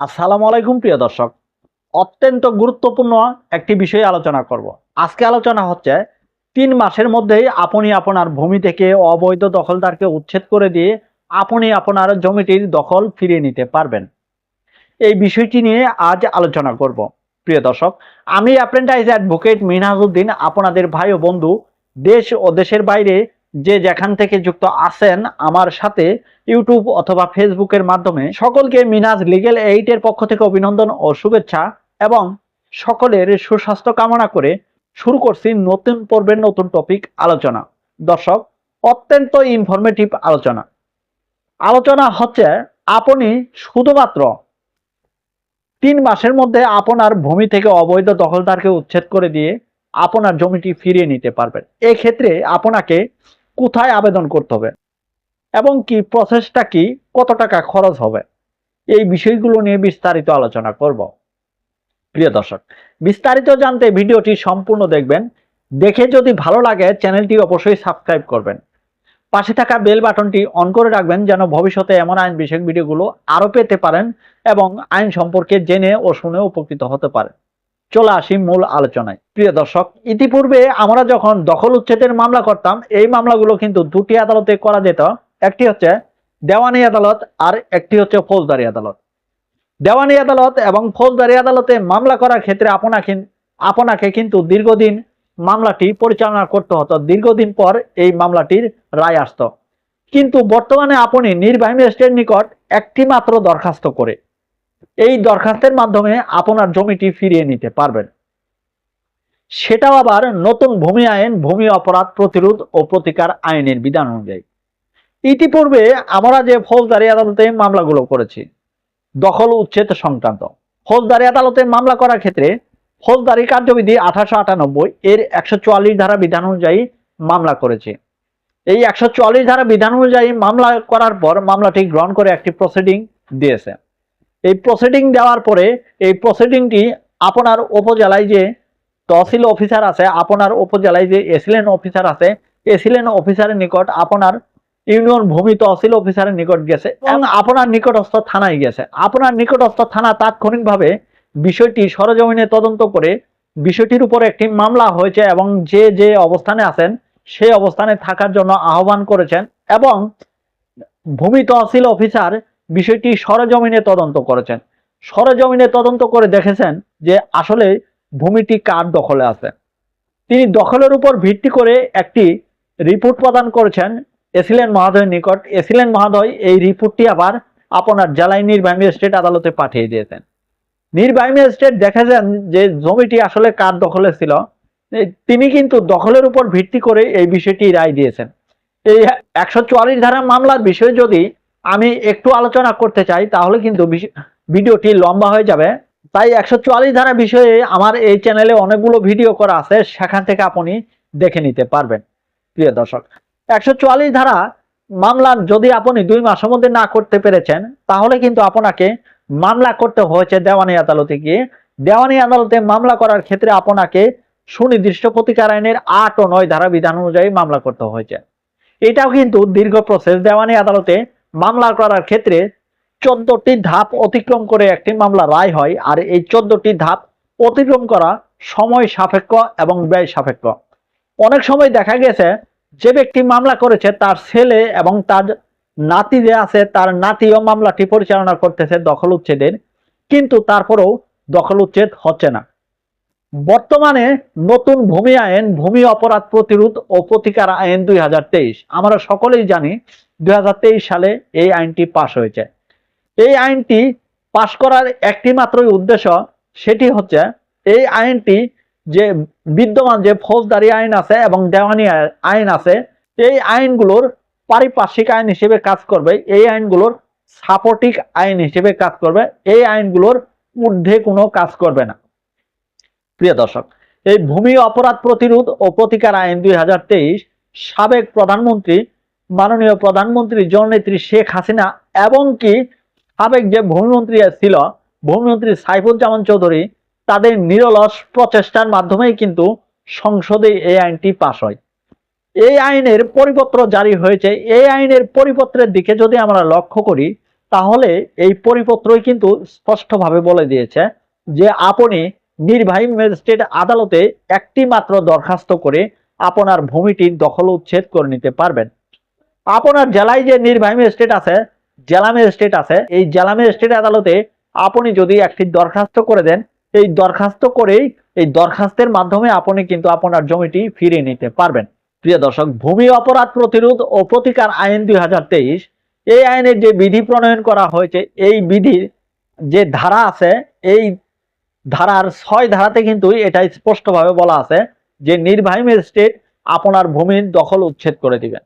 আসসালামু আলাইকুম, প্রিয় দর্শক। অত্যন্ত গুরুত্বপূর্ণ একটি বিষয়ে আলোচনা করব। আজকে আলোচনা হচ্ছে, তিন মাসের মধ্যেই আপনি আপনার ভূমি থেকে অবৈধ দখলদারকে উচ্ছেদ করে দিয়ে আপনি আপনার জমিটির দখল ফিরিয়ে নিতে পারবেন। এই বিষয়টি নিয়ে আজ আলোচনা করব। প্রিয় দর্শক, আমি অ্যাপ্রেন্টাইজ অ্যাডভোকেট মিনহাজউদ্দিন আপনাদের ভাই ও বন্ধু, দেশ ও দেশের বাইরে যে যেখান থেকে যুক্ত আছেন আমার সাথে ইউটিউব অথবা ফেসবুকের মাধ্যমে, সকলকে মিনাজ লিগেল এইটের পক্ষ থেকে অভিনন্দন ও শুভেচ্ছা এবং সকলের সুস্বাস্থ্য কামনা করে শুরু করছি নতুন পর্বের নতুন টপিক আলোচনা। দর্শক, অত্যন্ত ইনফরমেটিভ আলোচনা। আলোচনা হচ্ছে, আপনি শুধুমাত্র তিন মাসের মধ্যে আপনার ভূমি থেকে অবৈধ দখলদারকে উচ্ছেদ করে দিয়ে আপনার জমিটি ফিরিয়ে নিতে পারবেন। এক্ষেত্রে আপনাকে কোথায় আবেদন করতে হবে? এবং কি প্রসেসটা কি? কত টাকা খরচ হবে? এই বিষয়গুলো নিয়ে বিস্তারিত আলোচনা করব। প্রিয় দর্শক, বিস্তারিত জানতে ভিডিওটি সম্পূর্ণ দেখবেন। দেখে যদি ভালো লাগে, চ্যানেলটি অবশ্যই সাবস্ক্রাইব করবেন। পাশে থাকা বেল বাটনটি অন করে রাখবেন যেন ভবিষ্যতে এমন আইন বিষয়ক ভিডিওগুলো আরও পেতে পারেন এবং আইন সম্পর্কে জেনে ও শুনে উপকৃত হতে পারেন। চলে আসি মূল আলোচনায়। প্রিয় দর্শক, ইতিপূর্বে আমরা যখন দখল উচ্ছেদের মামলা করতাম, এই মামলাগুলো কিন্তু দুটি আদালতে করা যেত। একটি হচ্ছে দেওয়ানি আদালত আর একটি হচ্ছে ফৌজদারি আদালত। দেওয়ানি আদালত এবং ফৌজদারি আদালতে মামলা করার ক্ষেত্রে আপনাকে আপনাকে কিন্তু দীর্ঘদিন মামলাটি পরিচালনা করতে হতো। দীর্ঘদিন পর এই মামলাটির রায় আসতো। কিন্তু বর্তমানে আপনি নির্বাহী ম্যাজিস্ট্রেটের নিকট একটি মাত্র দরখাস্ত করে এই দরখাস্তের মাধ্যমে আপনার জমিটি ফিরিয়ে নিতে পারবেন। সেটাও আবার নতুন ভূমি আইন, ভূমি অপরাধ প্রতিরোধ ও প্রতিকার আইনের বিধান অনুযায়ী। ইতিপূর্বে আমরা যে ফৌজদারি আদালতে মামলাগুলো করেছি, দখল উচ্ছেদ সংক্রান্ত। ফৌজদারি আদালতে মামলা করার ক্ষেত্রে ফৌজদারি কার্যবিধি আঠারোশো আটানব্বই এর একশো চুয়াল্লিশ ধারা বিধান অনুযায়ী মামলা করেছে। এই একশো চুয়াল্লিশ ধারা বিধান অনুযায়ী মামলা করার পর মামলাটি গ্রহণ করে একটি প্রসিডিং দিয়েছে। এই প্রসিডিং দেওয়ার পরে এই প্রসিডিংটি আপনার উপজেলায় যে তহসিল অফিসার আছে, আপনার উপজেলায় যে এসিলেন অফিসার আছে এসিলেন অফিসারের নিকট আপনার ইউনিয়ন ভূমি তহসিল অফিসারের নিকট গেছে এবং আপনার নিকটস্থ থানায় গেছে। আপনার নিকটস্থ থানা তাৎক্ষণিকভাবে বিষয়টি সরজমিনে তদন্ত করে বিষয়টির উপর একটি মামলা হয়েছে এবং যে যে অবস্থানে আছেন, সেই অবস্থানে থাকার জন্য আহ্বান করেছেন এবং ভূমি তহসিল অফিসার বিষয়টি সরজমিনে তদন্ত করেছেন। সরজমিনে তদন্ত করে দেখেছেন যে আসলে ভূমিটি কার দখলে আছে। তিনি দখলের উপর ভিত্তি করে একটি রিপোর্ট প্রদান করেছেন এসিলেন মহোদয়ের নিকট। এসিলেন মহোদয় এই রিপোর্টটি আবার আপনার জেলায় নির্বাহী ম্যাজিস্ট্রেট আদালতে পাঠিয়ে দিয়েছেন। নির্বাহী ম্যাজিস্ট্রেট দেখেছেন যে জমিটি আসলে কার দখলে ছিল। তিনি কিন্তু দখলের উপর ভিত্তি করে এই বিষয়টি রায় দিয়েছেন। এই একশো চুয়াল্লিশ ধারা মামলার বিষয়ে যদি আমি একটু আলোচনা করতে চাই, তাহলে কিন্তু ভিডিওটি লম্বা হয়ে যাবে। তাই একশো চুয়াল্লিশ ধারা বিষয়ে আমার এই চ্যানেলে অনেকগুলো ভিডিও করা আছে, সেখান থেকে আপনি দেখে নিতে পারবেন। প্রিয় দর্শক, একশো চুয়াল্লিশ ধারা মামলা যদি আপনি দুই মাসের মধ্যে না করতে পেরেছেন, তাহলে কিন্তু আপনাকে মামলা করতে হয়েছে দেওয়ানি আদালতে গিয়ে। দেওয়ানি আদালতে মামলা করার ক্ষেত্রে আপনাকে সুনির্দিষ্ট প্রতিকার আইনের আট ও নয় ধারা বিধান অনুযায়ী মামলা করতে হয়েছে। এটাও কিন্তু দীর্ঘ প্রসেস দেওয়ানি আদালতে মামলা করার ক্ষেত্রে চোদ্দটি ধাপ অতিক্রম করে একটি মামলা রায় হয়, আর এই চোদ্দটি ধাপ অতিক্রম করা সময় সাপেক্ষ এবং ব্যয় সাপেক্ষ। অনেক সময় দেখা গেছে, যে ব্যক্তি মামলা করেছে, তার ছেলে এবং তার নাতি যে আছে, তার নাতিও মামলাটি পরিচালনা করতেছে দখল উচ্ছেদের, কিন্তু তারপরেও দখল উচ্ছেদ হচ্ছে না। বর্তমানে নতুন ভূমি আইন, ভূমি অপরাধ প্রতিরোধ ও প্রতিকার আইন দুই হাজার তেইশ। আমরা সকলেই জানি দুই হাজার তেইশ সালে এই আইনটি পাশ হয়েছে। এই আইনটি পাশ করার একটি মাত্রই উদ্দেশ্য সেটি হচ্ছে এই আইনটি যে বিদ্যমান যে ফৌজদারি আইন আছে এবং দেওয়ানি আইন আছে, এই আইনগুলোর পারিপার্শ্বিক আইন হিসেবে কাজ করবে, এই আইনগুলোর সাপোর্টিক আইন হিসেবে কাজ করবে, এই আইনগুলোর ঊর্ধ্বে কোনো কাজ করবে না। প্রিয় দর্শক, এই ভূমি অপরাধ প্রতিরোধ ও প্রতিকার আইন দুই হাজার তেইশ সাবেক প্রধানমন্ত্রী মাননীয় প্রধানমন্ত্রী জননেত্রী শেখ হাসিনা এবং কি সাবেক যে ভূমিমন্ত্রী ছিল, ভূমিমন্ত্রী সাইফুজ্জামান চৌধুরী, তাদের নিরলস প্রচেষ্টার মাধ্যমেই কিন্তু সংসদে এই আইনটি পাশ হয়। এই আইনের পরিপত্র জারি হয়েছে। এই আইনের পরিপত্রের দিকে যদি আমরা লক্ষ্য করি, তাহলে এই পরিপত্রই কিন্তু স্পষ্টভাবে বলে দিয়েছে যে আপনি নির্বাহী ম্যাজিস্ট্রেট আদালতে একটি মাত্র দরখাস্ত করে আপনার ভূমিটির দখল উচ্ছেদ করে নিতে পারবেন। আপনার জেলায় যে নির্বাহী ম্যাজিস্ট্রেট আছে জেলা ম্যাজিস্ট্রেট আছে, এই জেলা ম্যাজিস্ট্রেট আদালতে আপনি যদি একটি দরখাস্ত করে দেন, এই দরখাস্ত করেই এই দরখাস্তের মাধ্যমে আপনি কিন্তু আপনার জমিটি ফিরিয়ে নিতে পারবেন। প্রিয় দর্শক, ভূমি অপরাধ প্রতিরোধ ও প্রতিকার আইন দুই হাজার তেইশ, এই আইনের যে বিধি প্রণয়ন করা হয়েছে, এই বিধির যে ধারা আছে, এই ধারার ছয় ধারাতে কিন্তু এটা স্পষ্টভাবে বলা আছে যে নির্বাহী ম্যাজিস্ট্রেট আপনার ভূমির দখল উচ্ছেদ করে দিবেন।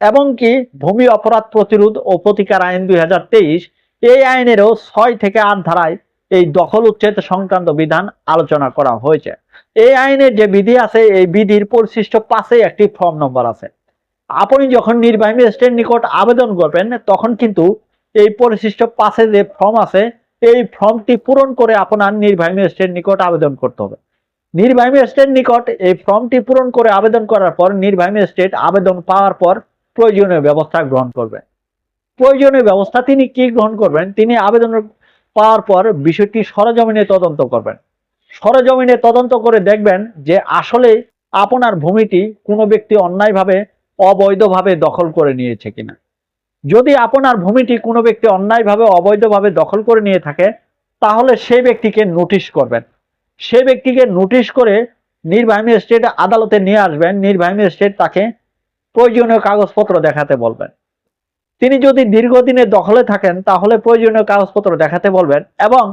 এবং কি ভূমি অপরাধ প্রতিরোধ ও প্রতিকার আইন দুই হাজার তেইশ এই আইনেরও ছয় থেকে আট ধারায় এই দখল উচ্ছেদ সংক্রান্ত বিধান আলোচনা করা হয়েছে। এই আইনের যে বিধি আছে, এই বিধির পরিশিষ্ট পাশে একটি ফর্ম নম্বর আছে। আপনি যখন নির্বাহী ম্যাজিস্ট্রেট নিকট আবেদন করবেন, তখন কিন্তু এই পরিশিষ্ট পাশে যে ফর্ম আছে, এই ফর্মটি পূরণ করে আপনার নির্বাহী ম্যাজিস্ট্রেট নিকট আবেদন করতে হবে। নির্বাহী ম্যাজিস্ট্রেট নিকট এই ফর্মটি পূরণ করে আবেদন করার পর, নির্বাহী ম্যাজিস্ট্রেট আবেদন পাওয়ার পর প্রয়োজনীয় ব্যবস্থা গ্রহণ করবেন। প্রয়োজনীয় ব্যবস্থা তিনি কি গ্রহণ করবেন? তিনি আবেদন পাওয়ার পর বিষয়টি সরজমিনে তদন্ত করবেন। সরজমিনে তদন্ত করে দেখবেন যে আসলে আপনার ভূমিটি কোনো ব্যক্তি অন্যায়ভাবে, অবৈধভাবে দখল করে নিয়েছে কিনা। যদি আপনার ভূমিটি কোনো ব্যক্তি অন্যায়ভাবে, অবৈধভাবে দখল করে নিয়ে থাকে, তাহলে সেই ব্যক্তিকে নোটিশ করবেন। সেই ব্যক্তিকে নোটিশ করে নির্বাহী ম্যাজিস্ট্রেট আদালতে নিয়ে আসবেন। নির্বাহী ম্যাজিস্ট্রেট তাকে প্রয়োজনীয় কাগজপত্র দেখাতে বলবেন। তিনি যদি দীর্ঘদিনে দখলে থাকেন, তাহলে প্রয়োজনীয় কাগজপত্র দেখাতে বলবেন এবং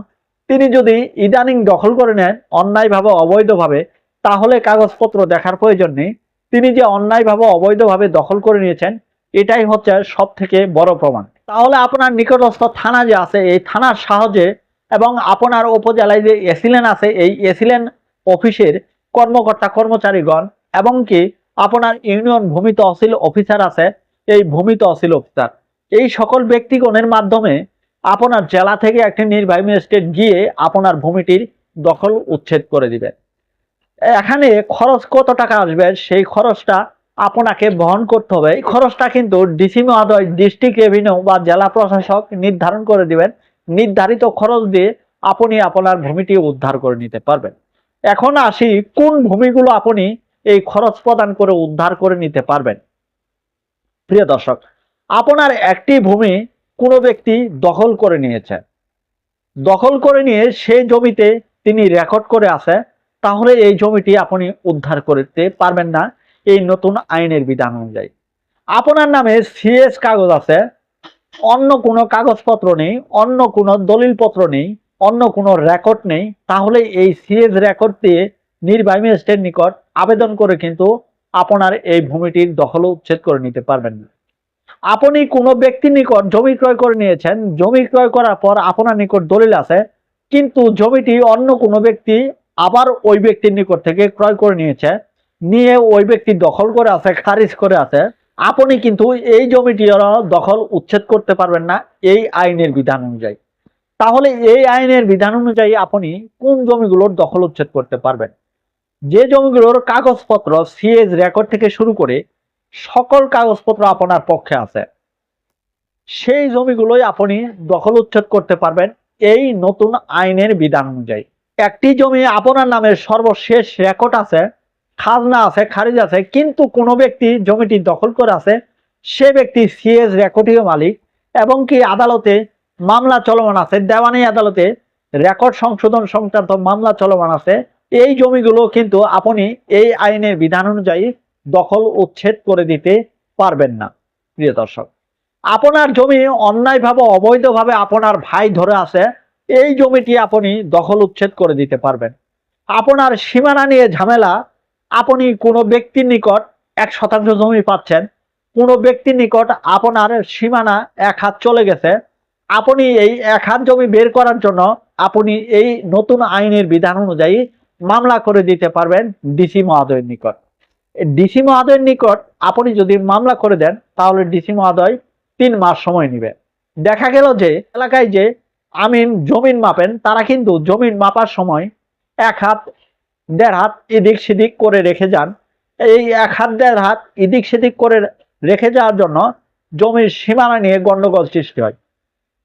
তিনি যদি ইদানিং দখল করে নেন, অন্যায়ভাবে, অবৈধভাবে, তাহলে কাগজপত্র দেখার প্রয়োজন নেই। তিনি যে অন্যায়ভাবে, অবৈধভাবে দখল করে নিয়েছেন, এটাই হচ্ছে সব থেকে বড় প্রমাণ। তাহলে আপনার নিকটস্থ থানা যে আছে, এই থানার সাহায্যে এবং আপনার উপজেলায় যে এসিলেন আছে, এই এসিলেন অফিসের কর্মকর্তা কর্মচারীগণ এবং কি আপনার ইউনিয়ন ভূমি তহসিল অফিসার আছে, এই ভূমি তহসিল অফিসার। এই সকল ব্যক্তিগণের মাধ্যমে আপনার জেলা থেকে একটি নির্বাহী ম্যাজিস্ট্রেট গিয়ে আপনার ভূমিটির দখল উচ্ছেদ করে দিবে। এখানে খরচ কত টাকা আসবে, সেই খরচটা আপনাকে বহন করতে হবে। এই খরচটা কিন্তু ডিসি মহোদয়, ডিস্ট্রিক্ট রেভিনিউ বা জেলা প্রশাসক নির্ধারণ করে দিবেন। নির্ধারিত খরচ দিয়ে আপনি আপনার ভূমিটি উদ্ধার করে নিতে পারবেন। এখন আসি, কোন ভূমিগুলো আপনি এই খরচ প্রদান করে উদ্ধার করে নিতে পারবেন। প্রিয় দর্শক, আপনার একটি ভূমি কোনো ব্যক্তি দখল করে নিয়েছে। দখল করে নিয়ে সেই জমিতে তিনি রেকর্ড করে আছে, তাহলে এই জমিটি আপনি উদ্ধার করতে পারবেন না এই নতুন আইনের বিধান অনুযায়ী। আপনার নামে সিএস কাগজ আছে, অন্য কোনো কাগজপত্র নেই, অন্য কোনো দলিলপত্র নেই, অন্য কোনো রেকর্ড নেই, তাহলে এই সিএস রেকর্ড দিয়ে নির্বাহী ম্যাজিস্ট্রেট নিকট আবেদন করে কিন্তু আপনার এই ভূমিটির দখল উচ্ছেদ করে নিতে পারবেন না। আপনি কোনো ব্যক্তির নিকট জমি ক্রয় করে নিয়েছেন, জমি ক্রয় করার পর আপনার নিকট দলিল আছে, কিন্তু জমিটি অন্য কোনো ব্যক্তি আবার ওই ব্যক্তির নিকট থেকে ক্রয় করে নিয়েছে, নিয়ে ওই ব্যক্তি দখল করে আছে, খারিজ করে আছে, আপনি কিন্তু এই জমিটি দখল উচ্ছেদ করতে পারবেন না এই আইনের বিধান অনুযায়ী। তাহলে এই আইনের বিধান অনুযায়ী আপনি কোন জমিগুলোর দখল উচ্ছেদ করতে পারবেন? যে জমিগুলোর কাগজপত্র সিএস রেকর্ড থেকে শুরু করে সকল কাগজপত্র আপনার পক্ষে আছে। সেই জমিগুলোই আপনি দখল উচ্ছেদ করতে পারবেন এই নতুন আইনের বিধান অনুযায়ী। একটি জমি আপনার নামের সর্বশেষ রেকর্ড আছে, খাজনা আছে, খারিজ আছে, কিন্তু কোনো ব্যক্তি জমিটি দখল করে আছে, সে ব্যক্তি সিএস রেকর্ডীয় মালিক এবং কি আদালতে মামলা চলমান আছে, দেওয়ানি আদালতে রেকর্ড সংশোধন সংক্রান্ত মামলা চলমান আছে এই জমিগুলো কিন্তু আপনি এই আইনের বিধান অনুযায়ী দখল উচ্ছেদ করে দিতে পারবেন না, প্রিয় দর্শক। আপনার জমি অন্যায়ভাবে, অবৈধভাবে আপনার ভাই ধরে আছে, এই জমিটি আপনি দখল উচ্ছেদ করে দিতে পারবেন। আপনার সীমানা নিয়ে ঝামেলা, আপনি কোনো ব্যক্তির নিকট এক শতাংশ জমি পাচ্ছেন, কোনো ব্যক্তির নিকট আপনার সীমানা এক হাত চলে গেছে, আপনি এই এক হাত জমি বের করার জন্য আপনি এই নতুন আইনের বিধান অনুযায়ী মামলা করে দিতে পারবেন ডিসি মহোদয়ের নিকট। ডিসি মহোদয়ের নিকট আপনি যদি মামলা করে দেন, তাহলে ডিসি মহোদয় তিন মাস সময় নেবে। দেখা গেল যে, এলাকায় যে আমিন জমিন মাপেন, তারা কিন্তু জমিন মাপার সময় এক হাত, দেড় হাত এদিক সেদিক করে রেখে যান। এই এক হাত, দেড় হাত এদিক সেদিক করে রেখে যাওয়ার জন্য জমির সীমানা নিয়ে গন্ডগোল সৃষ্টি হয়।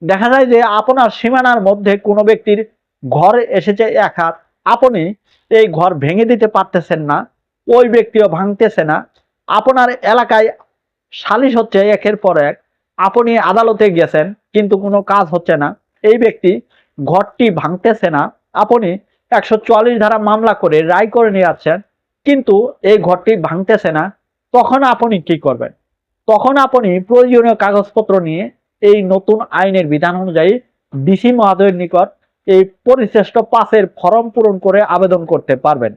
দেখা যায় যে, আপনার সীমানার মধ্যে কোনো ব্যক্তির ঘর এসেছে এক হাত, আপনি এই ঘর ভেঙে দিতে পারতেছেন না, ওই ব্যক্তিও ভাঙতেছে না। আপনার এলাকায় সালিশ হচ্ছে একের পর এক। আপনি আদালতে গেছেন, কিন্তু কোনো কাজ হচ্ছে না। এই ব্যক্তি ঘরটি ভাঙতেছে না। আপনি একশো চুয়াল্লিশ ধারা মামলা করে রায় করে নিয়ে যাচ্ছেন কিন্তু এই ঘরটি ভাঙতেছে না। তখন আপনি কি করবেন? তখন আপনি প্রয়োজনীয় কাগজপত্র নিয়ে এই নতুন আইনের বিধান অনুযায়ী ডিসি মহোদয়ের নিকট এই পরিশ্রেষ্ঠ পাসের ফর্ম পূরণ করে আবেদন করতে পারবেন।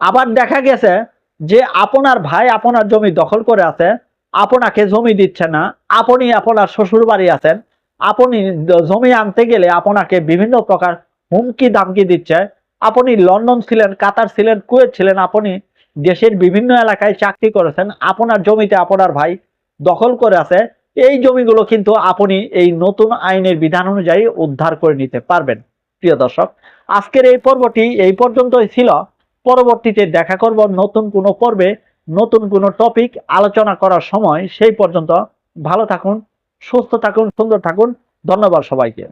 আবার দেখা গেছে যে আপনার ভাই আপনার জমি দখল করে আছে, আপনাকে জমি দিচ্ছে না, আপনি আপনার শ্বশুর বাড়ি আছেন, আপনি জমি আনতে গেলে আপনাকে বিভিন্ন প্রকার হুমকি দামকি দিচ্ছে, আপনি লন্ডন ছিলেন, কাতার ছিলেন, কুয়েত ছিলেন, আপনি দেশের বিভিন্ন এলাকায় চাকরি করেছেন, আপনার জমিতে আপনার ভাই দখল করে আছে এই জমিগুলো কিন্তু আপনি এই নতুন আইনের বিধান অনুযায়ী উদ্ধার করে নিতে পারবেন। প্রিয় দর্শক, আজকের এই পর্বটি এই পর্যন্তই ছিল। পরবর্তীতে দেখা করব নতুন কোনো পর্বে, নতুন কোনো টপিক আলোচনা করার সময়। সেই পর্যন্ত ভালো থাকুন, সুস্থ থাকুন, সুন্দর থাকুন। ধন্যবাদ সবাইকে।